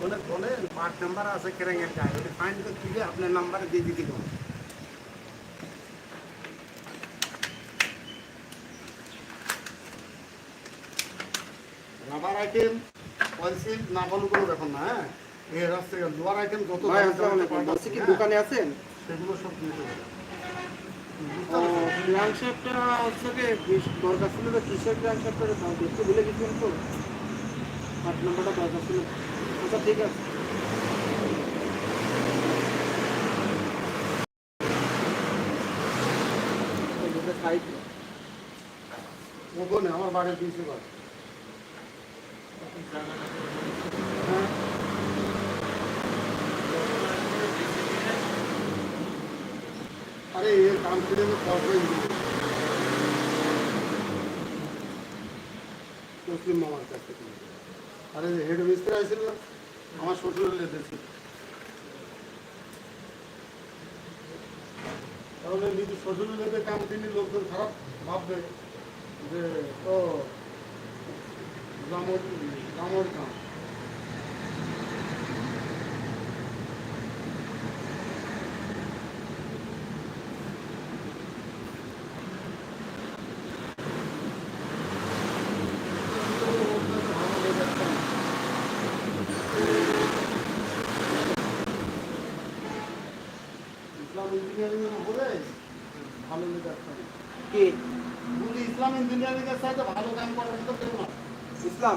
বলে বলে part number আছে কেরেঙ্গের গায়ে। ওটা ফাইন করে তুলে আপনার নাম্বারে দিয়ে দিতে দেবো রাবার আইটেম পেন্সিল না বলু কোনো ব্যাপার না হ্যাঁ? এই রাস্তায় লোয়ার আইটেম যত বলছি কি দোকানে আছেন? হ্যাঁ, সেগুলো সব হবে। হচ্ছে দরকার ছিল তো কিসের দেখতে ভুলে গেছিলেন তো আট নম্বরটা দরকার ছিল। আচ্ছা ঠিক আছে। আমার বাড়ির বাড়ি। হ্যাঁ। আরে এর কাম করে মুসলিম মামার কাছ থেকে। আরে হেড মিস্ত্রি আসছিল না আমার শ্বশুরের লেগেছে তাহলে নিজে শ্বশুরের লেগে কাম তিনি লোকজন খারাপ ভাববে যে, ও গ্রামর গ্রামর কাম ইসলাম ইঞ্জিনিয়ারিং এর উপরে ভালো লেগে আসতাম কি বলি ইসলাম ইঞ্জিনিয়ারিং এর সাথে ভালো কাম করার মতো কেউ না ইসলাম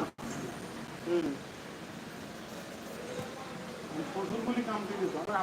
হুম আমি শ্বশুরগুলি কাম দিয়েছি আমার আপন চাষের শ্বশুর কিরা ইসলাম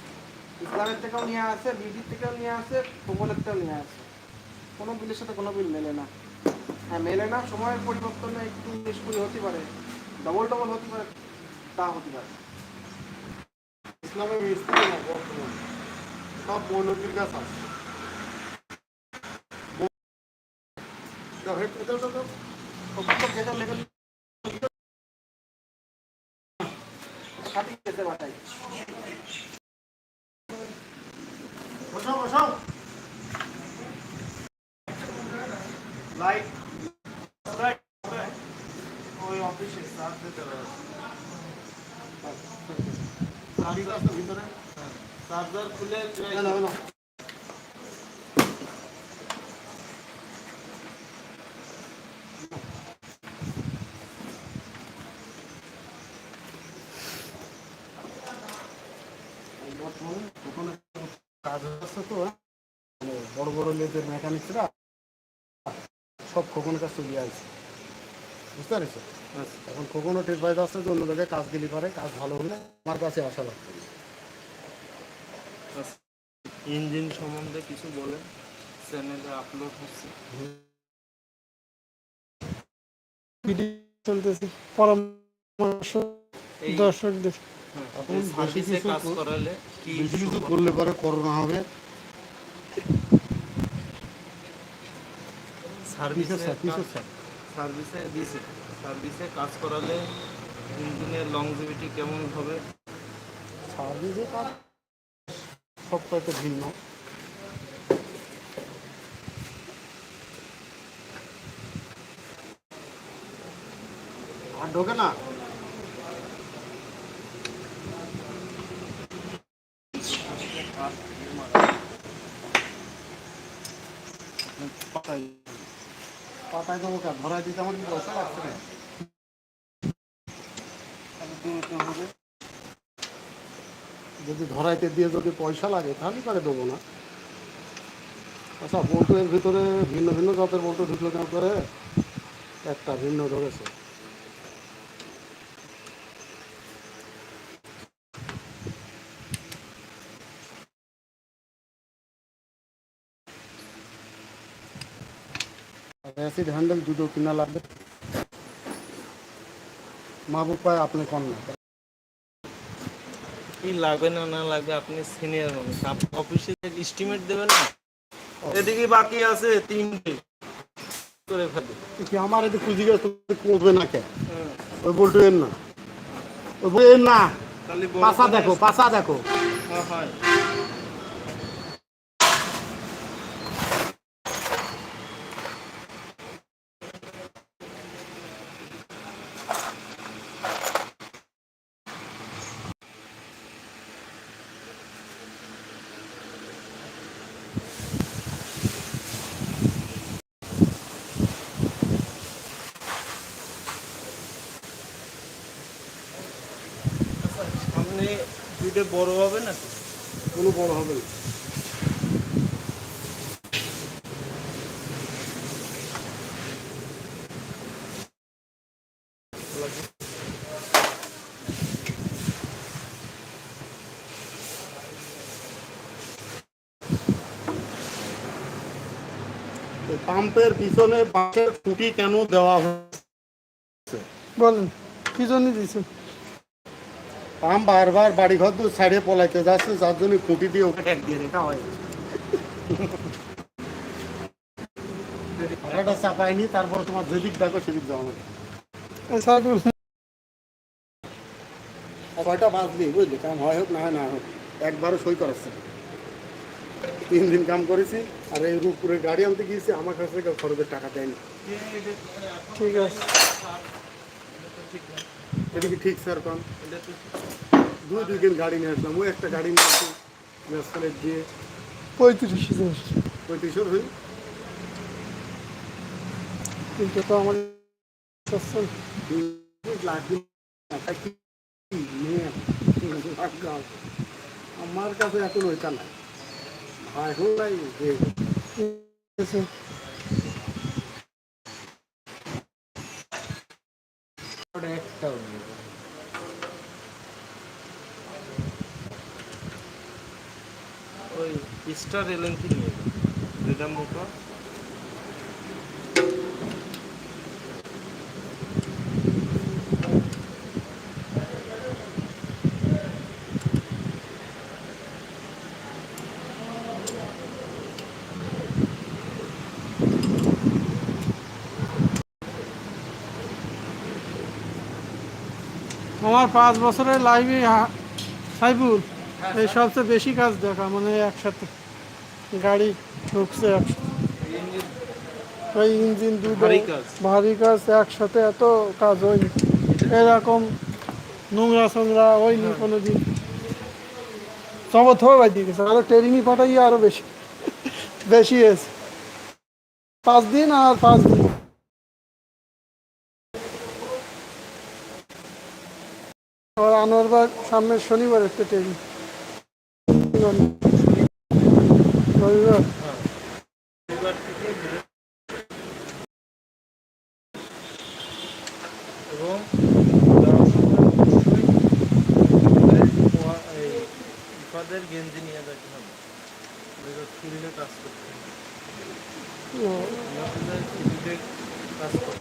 ইসলামের থেকেও নিয়ে আসে বিডির থেকেও নিয়ে আসে প্রবলের থেকেও নিয়ে আসে। কোনো বিলের সাথে কোনো বিল মেলে না। হ্যাঁ মেলে না, সময়ের পরিবর্তনে একটু নিষ্কুলি হতে পারে ডবল ডবল হতে পারে, তা হতে পারে। ইসলামের সব মৌলবীর কাছে আছে। সঠিক যেতে পাঠাই বসাও বসাও লাইট ওই অফিসে হবে ঠিক আছে ভিতরে? চার্জার খুলে না না না বর্তমানে দোকানে কাজ হচ্ছে তো হ্যাঁ? মানে বড় বড় লেদের মেকানিকরা খোকনের চলে আসছে বুঝতে পারছ? এখন খোকনও টের পাইতে আসছে যে অন্য জায়গায় কাজ দিলি পারে কাজ ভালো হলে আমার কাছে আসা লাগবে। ইঞ্জিন সম্বন্ধে কিছু বলেন চ্যানেলে আপলোড হচ্ছে। ভিডিও চলতেছে পরামর্শ দর্শকদের। এখন বেশি কিছু করলে পরে করোনা হবে। সার্ভিসে সার্ভিসে দিছে। সার্ভিসে কাজ করালে ইঞ্জিনের লংজিভিটি কেমন হবে? সার্ভিসে কাজ সব কয়েকটা ভিন্ন। আর ঢোকে না। পাতায় যদি ধরাইতে দিয়ে যদি পয়সা লাগে, তাহলে করে দেবো না। আচ্ছা বল্টু এর ভিতরে ভিন্ন ভিন্ন জাতের বল্টু ঢুকলো কেন করে একটা ভিন্ন ধরেছে। অ্যাসিড হ্যান্ডেল দুটো কিনা লাগবে? মাহবুব পায় আপনি কম না কি লাগবে না না লাগবে আপনি সিনিয়র মানুষ। অফিসে এস্টিমেট দেবেন না? এদিকে বাকি আছে তিনটে। করে ফেলে কি আমার এতে খুঁজি গেছে করবে না কে? ওই বলটেন না। ওই না পাশা দেখো পাশা দেখো। হ্যাঁ। বড় হবে না? কোনো বড় হবে না। পাম্পের পিছনে বাঁশের খুঁটি কেন দেওয়া হয়েছে? বলেন কি জন্য দিয়েছেন? পাম্প বারবার বাড়ি ঘর দূর সাইডে পলাইতে যাচ্ছে যার জন্য খুঁটি দিয়ে ওকে ট্যাগ দিয়ে রেখা হয়। ভাড়াটা চাপায়নি তারপর তোমার যেদিক দেখো সেদিক যাওয়া হবে কয়টা বাঁচলি বুঝলি? কাম হয় হোক না হয় না হোক একবারও সই করাচ্ছে তিন দিন কাম করেছি আর এই রূপপুরে গাড়ি আনতে গিয়েছি আমার কাছ থেকে খরচের টাকা দেয়নি। ঠিক আছে। এটা কি ঠিক স্যার কন? দুই দুই দিন গাড়ি নিয়ে আসলাম। ওই একটা গাড়ি নিয়ে আসি ন্যাশনালে দিয়ে পঁয়ত্রিশ হাজার পঁয়ত্রিশশোর হই? কিন্তু তো আমার। আমার কাছে এখন ওইটা নাই। ভাই হোক নাই একটাও নেই ওই স্টার এলএনটি নিয়ে রিদাম মোটর আমার পাঁচ বছরের লাইভে সাইফুল এই সবচেয়ে বেশি কাজ দেখা মানে একসাথে। গাড়ি ঢুকছে একসাথে ওই ইঞ্জিন দুটো ভারী কাজ। একসাথে এত কাজ হয়নি। এরকম নোংরা সোংরা হয়নি কোনো দিন চমৎ হবে ভাই দিয়ে গেছে আরও ট্রেনিংই পাঠাই আরও বেশি। বেশি এসে পাঁচ দিন আর পাঁচ দিন। আনোয়ারবাগ সামনের শনিবার একটা ট্রেনিং রবিবার এবার থেকে বের- এবং যাওয়ার সময় অবশ্যই পোয়া- এই ইফাদের গেঞ্জি নিয়ে যেতে হবে যেটা ফিল্ডে কাজ করতে হবে ও, আমাদের ফিল্ডে কাজ করতে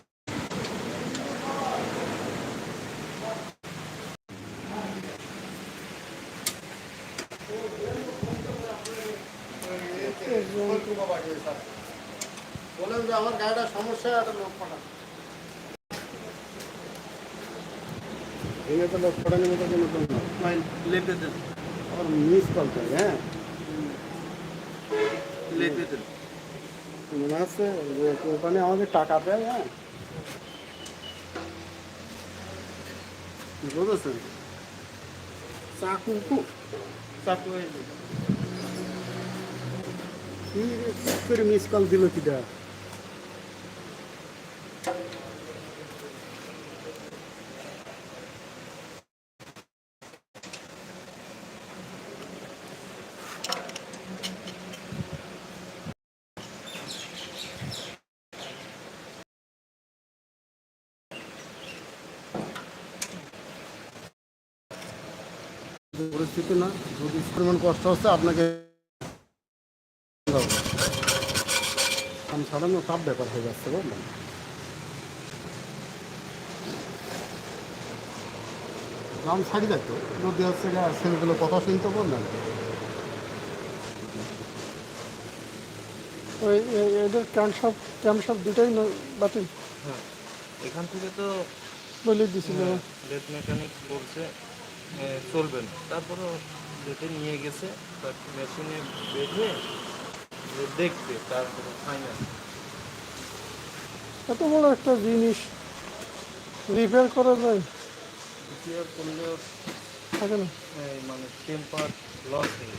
বলেন যে আমার গাড়িটা সমস্যা একটা লোক পাঠান তো লোক পাঠানোর মতো কোনো লেপে দেন। মিস কল করে হ্যাঁ? লেপে দেন। মনে আছে? কোম্পানি আমাদের টাকা দেয় হ্যাঁ? বুঝেছেন চাকু চাকু হয়ে কি করে মিস কল দিল কিটা? পরিস্থিতি না যদি পরিমাণ কষ্ট হচ্ছে আপনাকে আমি সাধারণ সব ব্যাপার হয়ে যাচ্ছে বুঝলেন? দাম ছাড়ি দেখতো যদি হচ্ছে ছেলেগুলো কথা শুনতে বললেন ওই এদের ক্যাম্প সব ক্যাম্প সব দুটাই বাতিল? হ্যাঁ এখান থেকে তো বলে দিছিল। লেট মেকানিক বলছে। চলবে না। তারপরেও যেতে নিয়ে গেছে তার মেশিনে বেঁধে যে দেখতে তারপরে ফাইনাল এত বড় একটা জিনিস। রিপেয়ার করা যায়। রিপেয়ার করলেও থাকে না। মানে টেম্পার লস হয়ে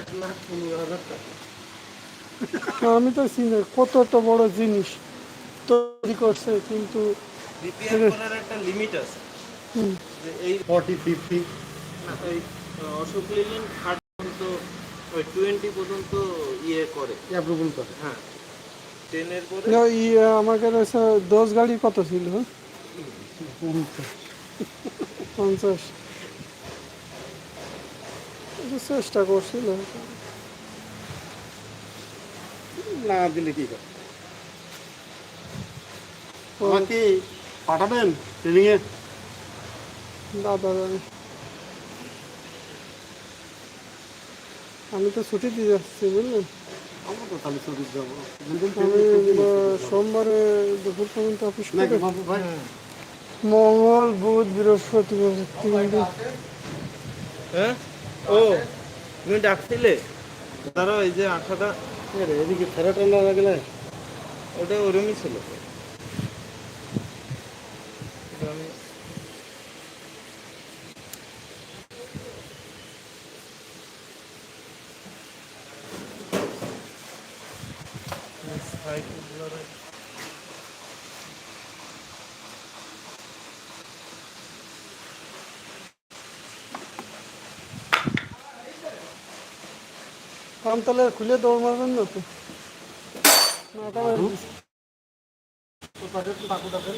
এক লাখ পনেরো হাজার টাকা। আমি তো চিনি কতটা বড় জিনিস তৈরি করছে কিন্তু রিপেয়ার করার একটা লিমিট আছে। যে এই ফর্টি ফিফটি এই অশোক লিলেন থার্ড পর্যন্ত ওই টোয়েন্টি পর্যন্ত ইয়ে করে। অ্যাপ্রুভাল করে। হ্যাঁ। টেনের পরে? না, ইয়ে আমাকে রয়েছে দশ গাড়ি কত ছিল হ্যাঁ? পঞ্চাশ। চেষ্টা করছিল না দিলে কি করে? আমাকে পাঠাবেন ট্রেনিংয়ে দাদা। আমি তো ছুটি দিয়ে যাচ্ছি বুঝলেন? আমি সোমবারে দুপুর পর্যন্ত অফিস মঙ্গল বুধ বৃহস্পতিবার তিন হ্যাঁ? ও তুমি ডাকছিলে? তারা এই যে আঠাটা। এদিকে ফেরাটা না লাগলে ওটা ওরমই ছিল এটা আমি সাইকেলগুলোরে আমতলে খুলে দৌড় মারবেন না তো নটা বাজে দিছে। তো তাদের তো ডাকু ডাকেন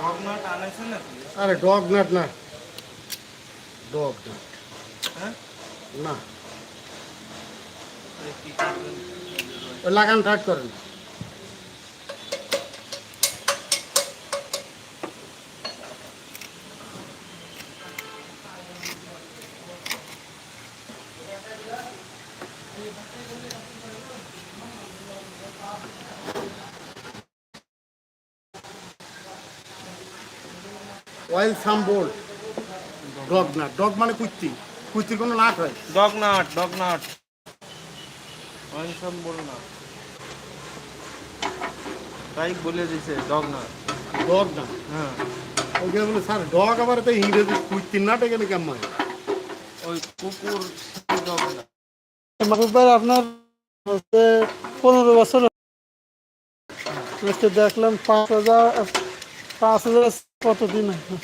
ভগ্নাট আনেছে নাকি আরে ডগ নাট না ডগ নাট না? লাগান টাইট করেন অয়েল সাম বোল্ট ডগ নাট ডগ মানে কুত্তি। কুত্তির কোনো নাট হয়? ডগ নাট ডগ নাট অনসম বল না তাই বলে দিছে ডগ নাট ডগ নাট হ্যাঁ। ওইখানে বলে স্যার ডগ আবার তো ইংরেজি কুত্তির নাট এখানে কেমন হয়? ওই কুকুর ডগ নাট আপনার হচ্ছে পনেরো বছর দেখলাম পাঁচ হাজার পাঁচ হাজার কত দিন আছে?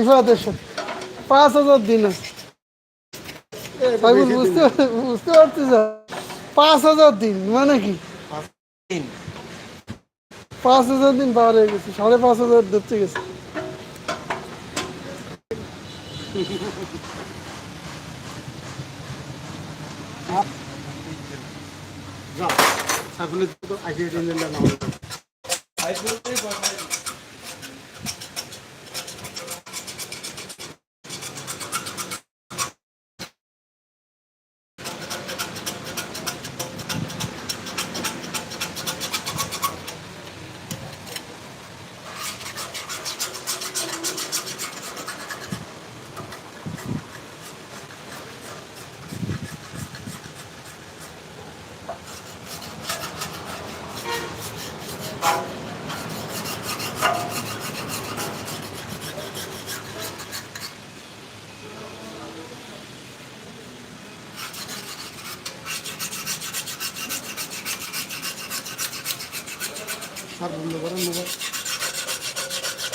ইফাদের সাথে পাঁচ হাজার দিন আছে। বুঝতে বুঝতে পারছি পাঁচ হাজার দিন মানে কি? পাঁচ হাজার দিন পার হয়ে গেছে সাড়ে পাঁচ হাজার ধরতে গেছে। যাও সাইফুলের তো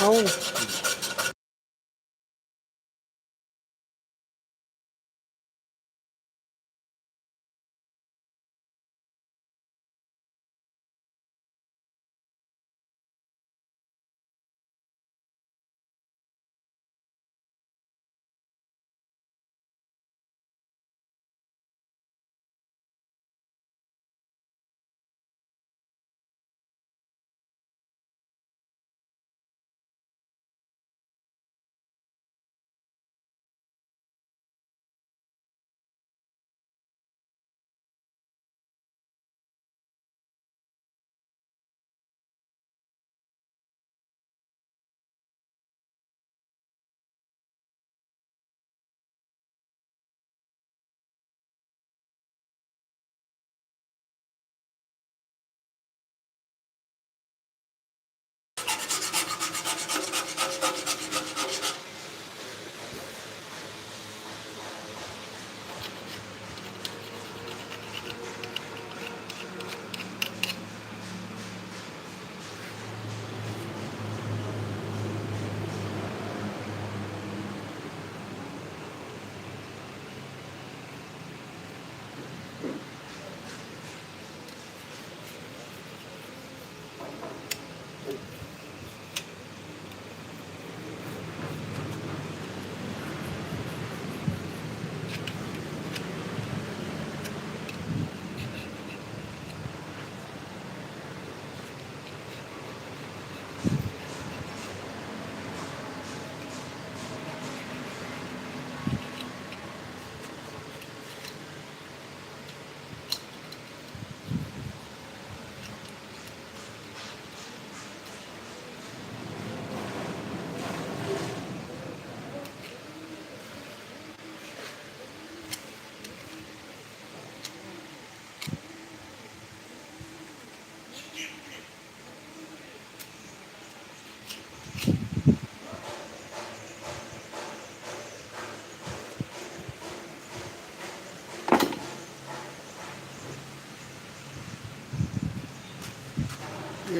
Raul.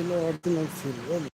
yeni ordinans geliyor.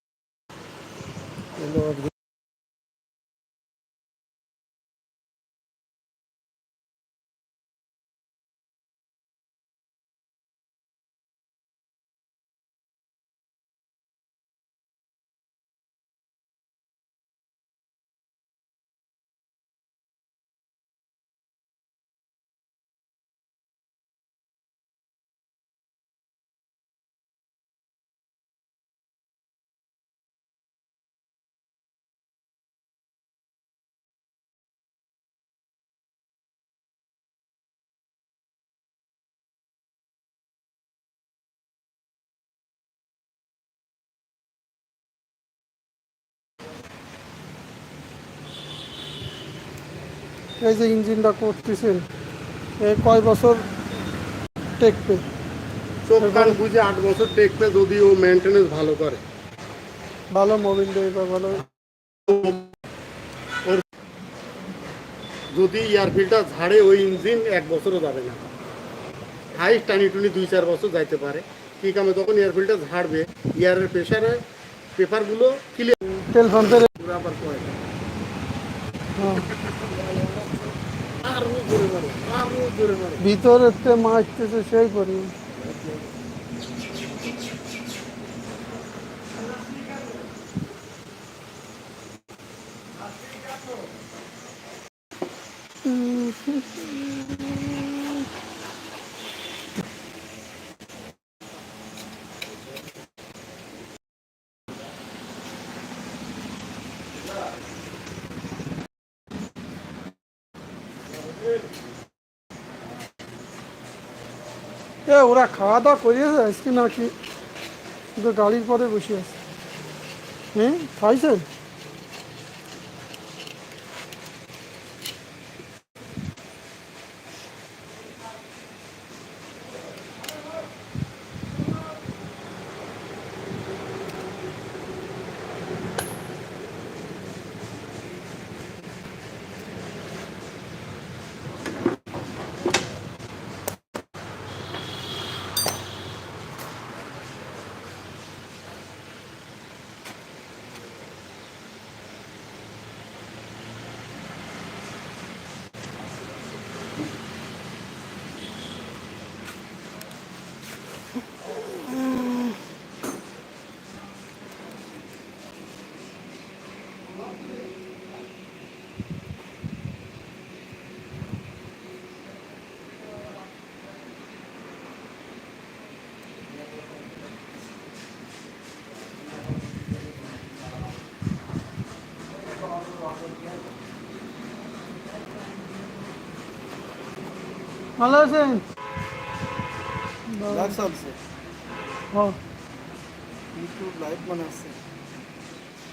এই যে ইঞ্জিনটা করতেছেন এই কয় বছর টেকবে? চোখ কান বুঝে আট বছর টেকবে যদি ও মেনটেনেন্স ভালো করে। ভালো মোবিল দেয় বা ভালো যদি এয়ারফিল্ডটা ঝাড়ে ওই ইঞ্জিন এক বছরও যাবে না। হাই টানি টুনি দুই চার বছর যাইতে পারে। কি কামে তখন এয়ারফিল্ডটা ঝাড়বে এয়ারের প্রেশারে পেপারগুলো ক্লিয়ার তেল পাম্পের আবার পড়ে। ভিতরেতে মারতেছে সেই পরিমাণ। ওরা খাওয়া দাওয়া করিয়েছে আজকে নাকি কিন্তু গাড়ির পরে বসে আছে। হ্যাঁ খাইছেন ভালো আছেন?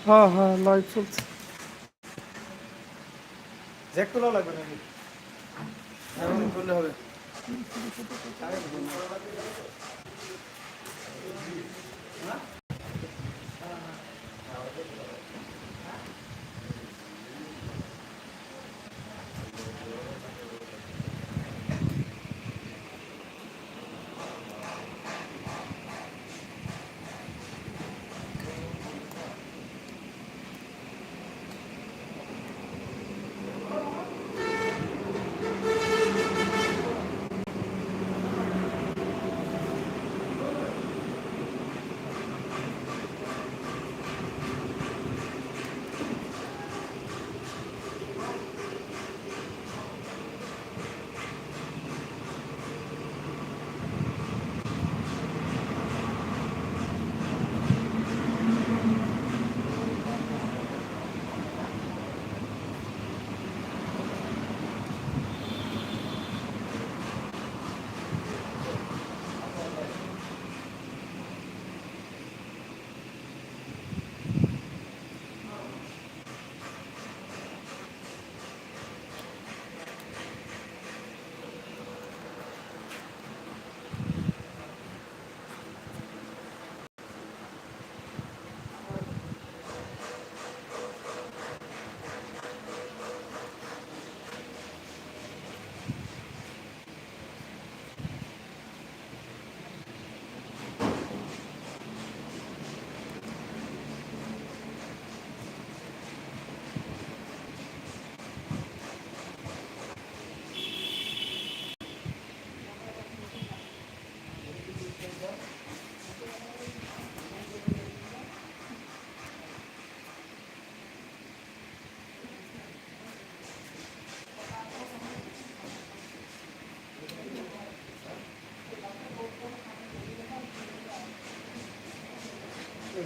হ্যাঁ হ্যাঁ লাইভ চলছে। জ্যাক তোলা লাগবে নাকি? হ্যাঁ, এমন করলে হবে। না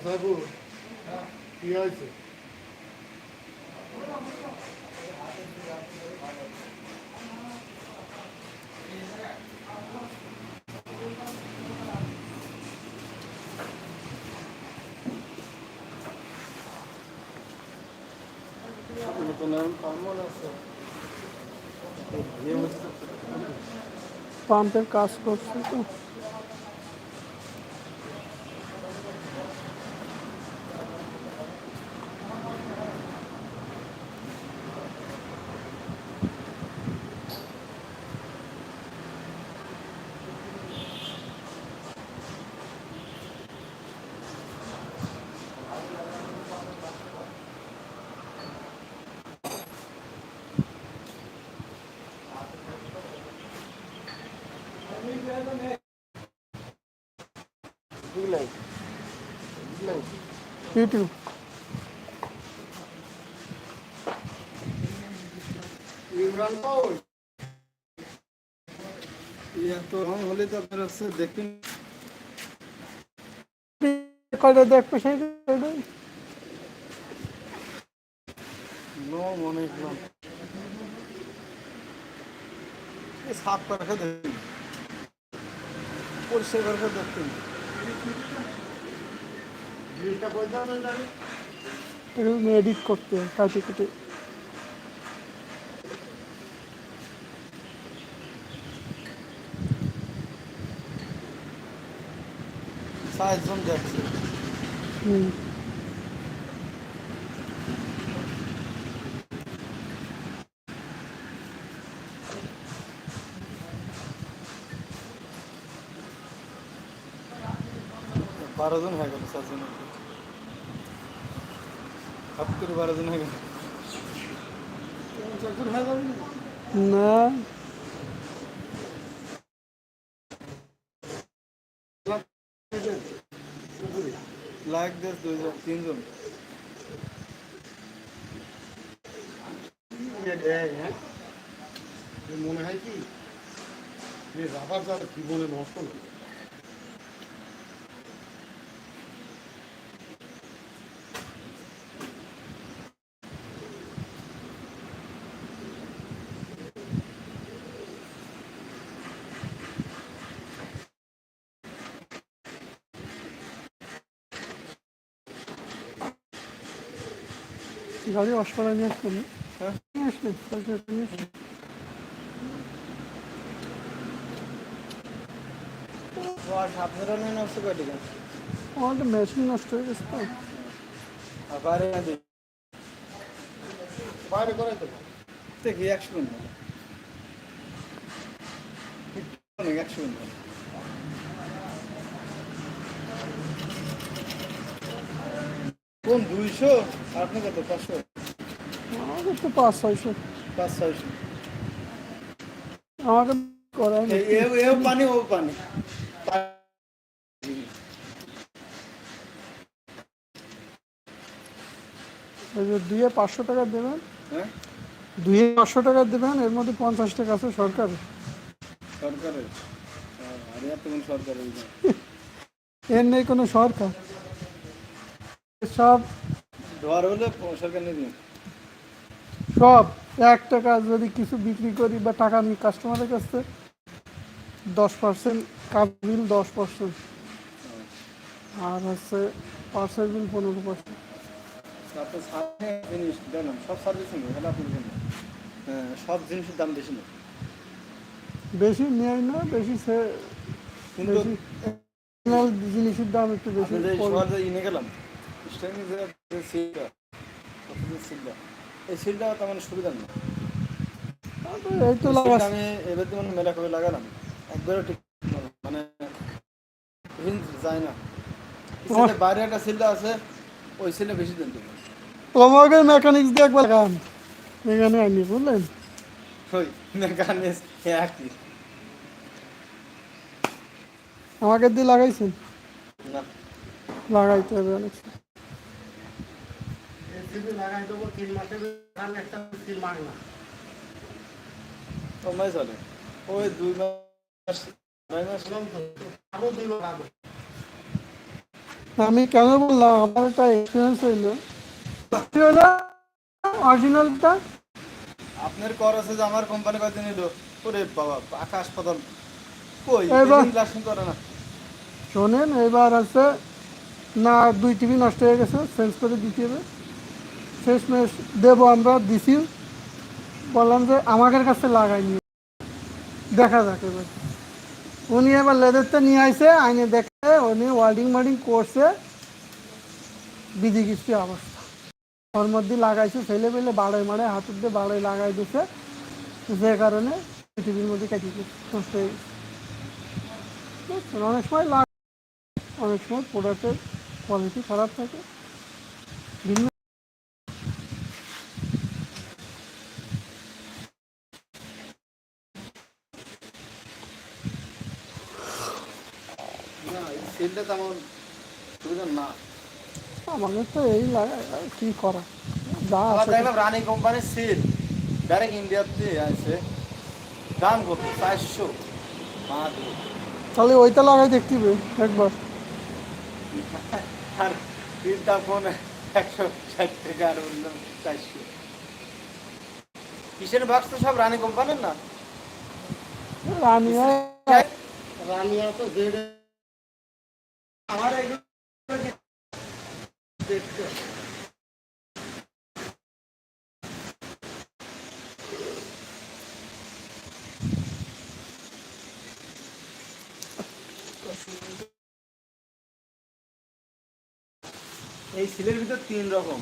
বাবু কি হয়েছে? পাম্পের কাজ করছে তো। ইউটিউব ইমরান কই এত রং হলে তো আপনার হচ্ছে দেখবেন কয়টা দেখবে সেই? নো মনে করলাম সাফ করে দেখুন পরিষ্কার করে দেখুন এগুলো এডিট করতে কাটে কেটে সাতজন যাচ্ছে হুম। বারো জন হয়ে গেল সাতজন হাত করে বারো জন হয়ে না লাখ দেশ দুইজন তিনজন হ্যাঁ মনে হয় কি যে রাবার যার জীবনে নষ্ট না গাড়ি অসপরা নিয়ে আসবেন। হ্যাঁ। নিয়ে আসবেন কালকে নিয়ে আসবেন। আপনারা নেন হচ্ছে কয়টি গান আমার তো মেশিন নষ্ট হয়ে গেছে তো। বাইরে করে তো দেখি একশো মিনিট একশো মিনিট কোন দুইশো? আপনি কত? পাঁচশো? আমাকে তো পাঁচ ছয়শো। পাঁচ ছয়শো। আমাকে করায় না। এ- এ- এও পানি ও পানি। দুইয়ে পাঁচশো টাকা দেবেন? হ্যাঁ? দুইয়ে পাঁচশো টাকা দেবেন এর মধ্যে পঞ্চাশ টাকা আছে সরকার সরকারের। এর নেই কোনো সরকার। সব সব এক টাকা যদি কিছু বিক্রি করি বা টাকা নিই কাস্টমারের কাছে দশ পার্সেন্ট কাপ বিল দশ পার্সেন্ট আর হচ্ছে পার্সেল বিল পনেরো পার্সেন্ট সব হ্যাঁ সব জিনিসের দাম বেশি না বেশি নেয় না বেশি সে জিনিসের দাম একটু বেশি গেলাম স্টেশনে যে যে সিলটা অফিসের সিলটা এই সিলটা তেমন সুবিধা নেই। এই তো এই লাগাস সিলটা আমি এবার যেমন মেলা করে লাগালাম। একবারও ঠিক মানে যায় না। বাইরে একটা সিলটা আছে ওই সিলে বেশি দিন তুমি তোমাকে মেকানিক্স দিয়ে একবার এখানে বুঝলেন? আমাকে দিয়ে লাগাইছেন? লাগাইতে হবে অনেক এসিবি লাগাই দেবো তিন মাসের একটা সিল মাগ না সময় চলে। ওই দুই মাস আরও দুই আমি কেন বললাম আমার একটা এক্সপিরিয়েন্স হইল। অরিজিনালটা আপনার কর আছে যে আমার কোম্পানি কয়দিন এলো ওরে বাবা আকাশ পাতাল। কই? এবার- করে না। শোনেন এবার আছে না দুই টিভি নষ্ট হয়ে গেছে চেঞ্জ করে দিতে হবে। শেষ মেশ দেবো আমরা, দিছি। বললাম যে আমাদের কাছে লাগাইনি দেখা যাক এবার। উনি এবার লেদারটা নিয়ে আইসে আইনে দেখে উনি ওয়ার্ডিং মার্ডিং করছে। বিধি কিস্তি অবস্থা। ওর মধ্যে লাগাইছে ফেলে ফেলে বাড়াই মারে হাতুর দিয়ে বাড়াই লাগাই দিছে। যে কারণে পৃথিবীর মধ্যে কেটে গেছে অনেক সময় লাগ অনেক সময় প্রোডাক্টের কোয়ালিটি খারাপ থাকে। ভিন্ন না এই সেলটা তো আমার সুবিধা না। আমাদের তো এই লাগে আর কি করা? যা দেখলাম রানি কোম্পানির সেল ডাইরেক্ট ইন্ডিয়াতে আছে। দাম কত? চারশো। তাহলে ওইটা লাগাই দেখতে হবে একবার। আর তিনটা ফোন একশো ষাট টাকা আর বললাম চারশো। কিসের বাক্স তো সব রানি কোম্পানির না? রানি রানিয়া তো জেড আমার দেখতে। এই সিলের ভিতর তিন রকম।